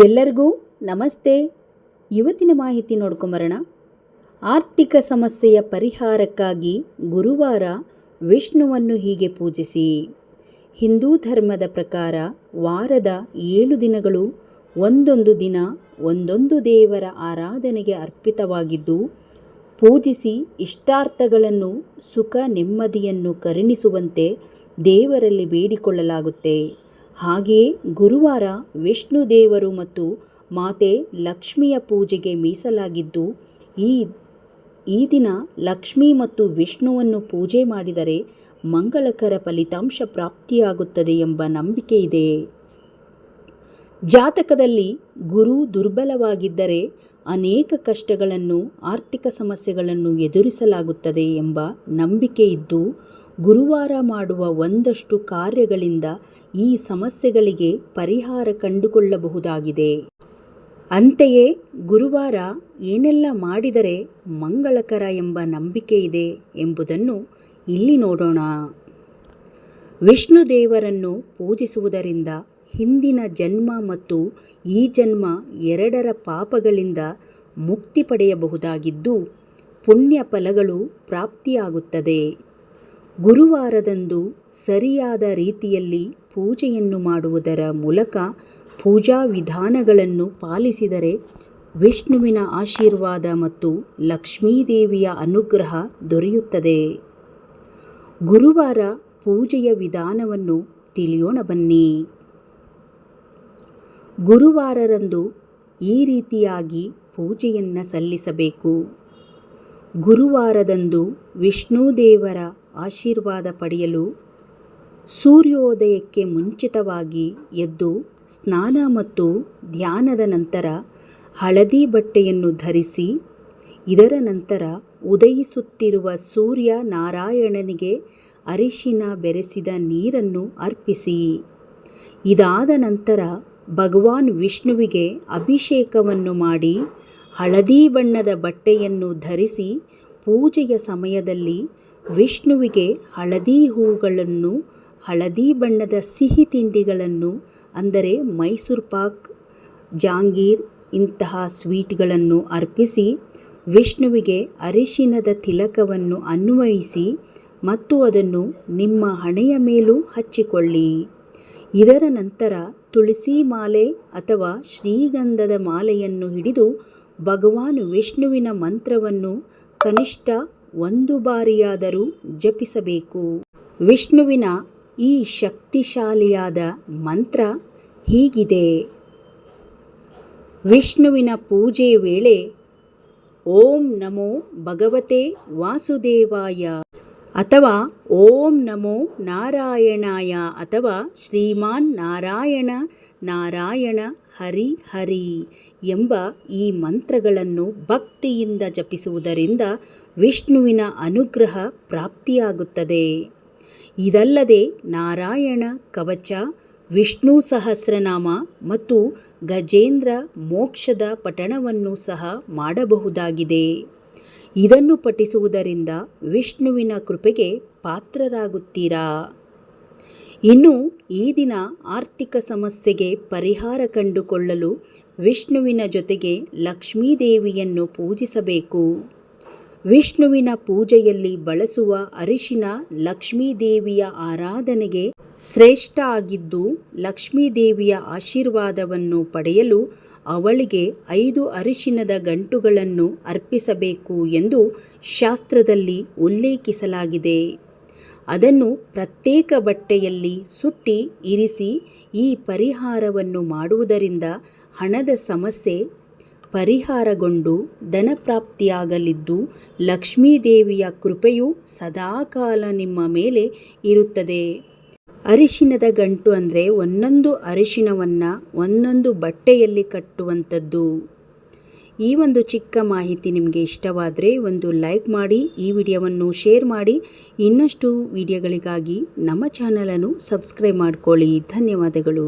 ಎಲ್ಲರಿಗೂ ನಮಸ್ತೆ. ಇವತ್ತಿನ ಮಾಹಿತಿ ನೋಡ್ಕೊಂಬರೋಣ. ಆರ್ಥಿಕ ಸಮಸ್ಯೆಯ ಪರಿಹಾರಕ್ಕಾಗಿ ಗುರುವಾರ ವಿಷ್ಣುವನ್ನು ಹೀಗೆ ಪೂಜಿಸಿ. ಹಿಂದೂ ಧರ್ಮದ ಪ್ರಕಾರ ವಾರದ ಏಳು ದಿನಗಳು ಒಂದೊಂದು ದಿನ ಒಂದೊಂದು ದೇವರ ಆರಾಧನೆಗೆ ಅರ್ಪಿತವಾಗಿದ್ದು, ಪೂಜಿಸಿ ಇಷ್ಟಾರ್ಥಗಳನ್ನು ಸುಖ ನೆಮ್ಮದಿಯನ್ನು ಕರುಣಿಸುವಂತೆ ದೇವರಲ್ಲಿ ಬೇಡಿಕೊಳ್ಳಲಾಗುತ್ತೆ. ಹಾಗೆಯೇ ಗುರುವಾರ ವಿಷ್ಣು ದೇವರು ಮತ್ತು ಮಾತೆ ಲಕ್ಷ್ಮಿಯ ಪೂಜೆಗೆ ಮೀಸಲಾಗಿದ್ದು, ಈ ಈ ದಿನ ಲಕ್ಷ್ಮಿ ಮತ್ತು ವಿಷ್ಣುವನ್ನು ಪೂಜೆ ಮಾಡಿದರೆ ಮಂಗಳಕರ ಫಲಿತಾಂಶ ಪ್ರಾಪ್ತಿಯಾಗುತ್ತದೆ ಎಂಬ ನಂಬಿಕೆ ಇದೆ. ಜಾತಕದಲ್ಲಿ ಗುರು ದುರ್ಬಲವಾಗಿದ್ದರೆ ಅನೇಕ ಕಷ್ಟಗಳನ್ನು, ಆರ್ಥಿಕ ಸಮಸ್ಯೆಗಳನ್ನು ಎದುರಿಸಲಾಗುತ್ತದೆ ಎಂಬ ನಂಬಿಕೆ ಇದ್ದು ಗುರುವಾರ ಮಾಡುವ ಒಂದಷ್ಟು ಕಾರ್ಯಗಳಿಂದ ಈ ಸಮಸ್ಯೆಗಳಿಗೆ ಪರಿಹಾರ ಕಂಡುಕೊಳ್ಳಬಹುದಾಗಿದೆ. ಅಂತೆಯೇ, ಗುರುವಾರ ಏನೆಲ್ಲ ಮಾಡಿದರೆ ಮಂಗಳಕರ ಎಂಬ ನಂಬಿಕೆ ಇದೆ ಎಂಬುದನ್ನು ಇಲ್ಲಿ ನೋಡೋಣ. ವಿಷ್ಣು ದೇವರನ್ನು ಪೂಜಿಸುವುದರಿಂದ ಹಿಂದಿನ ಜನ್ಮ ಮತ್ತು ಈ ಜನ್ಮ ಎರಡರ ಪಾಪಗಳಿಂದ ಮುಕ್ತಿ ಪಡೆಯಬಹುದಾಗಿದ್ದು ಪುಣ್ಯ ಫಲಗಳು ಪ್ರಾಪ್ತಿಯಾಗುತ್ತದೆ. ಗುರುವಾರದಂದು ಸರಿಯಾದ ರೀತಿಯಲ್ಲಿ ಪೂಜೆಯನ್ನು ಮಾಡುವುದರ ಮೂಲಕ ಪೂಜಾ ವಿಧಾನಗಳನ್ನು ಪಾಲಿಸಿದರೆ ವಿಷ್ಣುವಿನ ಆಶೀರ್ವಾದ ಮತ್ತು ಲಕ್ಷ್ಮೀದೇವಿಯ ಅನುಗ್ರಹ ದೊರೆಯುತ್ತದೆ. ಗುರುವಾರ ಪೂಜೆಯ ವಿಧಾನವನ್ನು ತಿಳಿಯೋಣ ಬನ್ನಿ. ಗುರುವಾರರಂದು ಈ ರೀತಿಯಾಗಿ ಪೂಜೆಯನ್ನು ಸಲ್ಲಿಸಬೇಕು. ಗುರುವಾರದಂದು ವಿಷ್ಣು ದೇವರ ಆಶೀರ್ವಾದ ಪಡೆಯಲು ಸೂರ್ಯೋದಯಕ್ಕೆ ಮುಂಚಿತವಾಗಿ ಎದ್ದು ಸ್ನಾನ ಮತ್ತು ಧ್ಯಾನದ ನಂತರ ಹಳದಿ ಬಟ್ಟೆಯನ್ನು ಧರಿಸಿ, ಇದರ ನಂತರ ಉದಯಿಸುತ್ತಿರುವ ಸೂರ್ಯ ನಾರಾಯಣನಿಗೆ ಅರಿಶಿನ ಬೆರೆಸಿದ ನೀರನ್ನು ಅರ್ಪಿಸಿ. ಇದಾದ ನಂತರ ಭಗವಾನ್ ವಿಷ್ಣುವಿಗೆ ಅಭಿಷೇಕವನ್ನು ಮಾಡಿ ಹಳದಿ ಬಣ್ಣದ ಬಟ್ಟೆಯನ್ನು ಧರಿಸಿ ಪೂಜೆಯ ಸಮಯದಲ್ಲಿ ವಿಷ್ಣುವಿಗೆ ಹಳದಿ ಹೂಗಳನ್ನು, ಹಳದಿ ಬಣ್ಣದ ಸಿಹಿ ತಿಂಡಿಗಳನ್ನು, ಅಂದರೆ ಮೈಸೂರು ಪಾಕ್, ಜಾಂಗೀರ್ ಇಂತಹ ಸ್ವೀಟ್ಗಳನ್ನು ಅರ್ಪಿಸಿ, ವಿಷ್ಣುವಿಗೆ ಅರಿಶಿನದ ತಿಲಕವನ್ನು ಅನ್ವಯಿಸಿ ಮತ್ತು ಅದನ್ನು ನಿಮ್ಮ ಹಣೆಯ ಮೇಲೂ ಹಚ್ಚಿಕೊಳ್ಳಿ. ಇದರ ನಂತರ ತುಳಸಿ ಮಾಲೆ ಅಥವಾ ಶ್ರೀಗಂಧದ ಮಾಲೆಯನ್ನು ಹಿಡಿದು ಭಗವಾನ್ ವಿಷ್ಣುವಿನ ಮಂತ್ರವನ್ನು ಕನಿಷ್ಠ ಒಂದು ಬಾರಿಯಾದರೂ ಜಪಿಸಬೇಕು. ವಿಷ್ಣುವಿನ ಈ ಶಕ್ತಿಶಾಲಿಯಾದ ಮಂತ್ರ ಹೀಗಿದೆ. ವಿಷ್ಣುವಿನ ಪೂಜೆ ವೇಳೆ ಓಂ ನಮೋ ಭಗವತೆ ವಾಸುದೇವಾಯ ಅಥವಾ ಓಂ ನಮೋ ನಾರಾಯಣಾಯ ಅಥವಾ ಶ್ರೀಮಾನ್ ನಾರಾಯಣ ನಾರಾಯಣ ಹರಿ ಹರಿ ಎಂಬ ಈ ಮಂತ್ರಗಳನ್ನು ಭಕ್ತಿಯಿಂದ ಜಪಿಸುವುದರಿಂದ ವಿಷ್ಣುವಿನ ಅನುಗ್ರಹ ಪ್ರಾಪ್ತಿಯಾಗುತ್ತದೆ. ಇದಲ್ಲದೆ ನಾರಾಯಣ, ಕವಚ, ವಿಷ್ಣು ಸಹಸ್ರನಾಮ ಮತ್ತು ಗಜೇಂದ್ರ ಮೋಕ್ಷದ ಪಠಣವನ್ನು ಸಹ ಮಾಡಬಹುದಾಗಿದೆ. ಇದನ್ನು ಪಠಿಸುವುದರಿಂದ ವಿಷ್ಣುವಿನ ಕೃಪೆಗೆ ಪಾತ್ರರಾಗುತ್ತೀರಾ? ಇನ್ನು ಈ ದಿನ ಆರ್ಥಿಕ ಸಮಸ್ಯೆಗೆ ಪರಿಹಾರ ಕಂಡುಕೊಳ್ಳಲು ವಿಷ್ಣುವಿನ ಜೊತೆಗೆ ಲಕ್ಷ್ಮೀದೇವಿಯನ್ನು ಪೂಜಿಸಬೇಕು. ವಿಷ್ಣುವಿನ ಪೂಜೆಯಲ್ಲಿ ಬಳಸುವ ಅರಿಶಿನ ಲಕ್ಷ್ಮೀದೇವಿಯ ಆರಾಧನೆಗೆ ಶ್ರೇಷ್ಠ ಆಗಿದ್ದು, ಲಕ್ಷ್ಮೀದೇವಿಯ ಆಶೀರ್ವಾದವನ್ನು ಪಡೆಯಲು ಅವಳಿಗೆ ಐದು ಅರಿಶಿನದ ಗಂಟುಗಳನ್ನು ಅರ್ಪಿಸಬೇಕು ಎಂದು ಶಾಸ್ತ್ರದಲ್ಲಿ ಉಲ್ಲೇಖಿಸಲಾಗಿದೆ. ಅದನ್ನು ಪ್ರತ್ಯೇಕ ಬಟ್ಟೆಯಲ್ಲಿ ಸುತ್ತಿ ಇರಿಸಿ ಈ ಪರಿಹಾರವನ್ನು ಮಾಡುವುದರಿಂದ ಹಣದ ಸಮಸ್ಯೆ ಪರಿಹಾರಗೊಂಡು ಧನಪ್ರಾಪ್ತಿಯಾಗಲಿದ್ದು ಲಕ್ಷ್ಮೀದೇವಿಯ ಕೃಪೆಯು ಸದಾಕಾಲ ನಿಮ್ಮ ಮೇಲೆ ಇರುತ್ತದೆ. ಅರಿಶಿನದ ಗಂಟು ಅಂದರೆ ಒಂದೊಂದು ಅರಿಶಿನವನ್ನು ಒಂದೊಂದು ಬಟ್ಟೆಯಲ್ಲಿ ಕಟ್ಟುವಂಥದ್ದು. ಈ ಒಂದು ಚಿಕ್ಕ ಮಾಹಿತಿ ನಿಮಗೆ ಇಷ್ಟವಾದರೆ ಒಂದು ಲೈಕ್ ಮಾಡಿ, ಈ ವಿಡಿಯೋವನ್ನು ಶೇರ್ ಮಾಡಿ. ಇನ್ನಷ್ಟು ವಿಡಿಯೋಗಳಿಗಾಗಿ ನಮ್ಮ ಚಾನಲನ್ನು ಸಬ್ಸ್ಕ್ರೈಬ್ ಮಾಡಿಕೊಳ್ಳಿ. ಧನ್ಯವಾದಗಳು.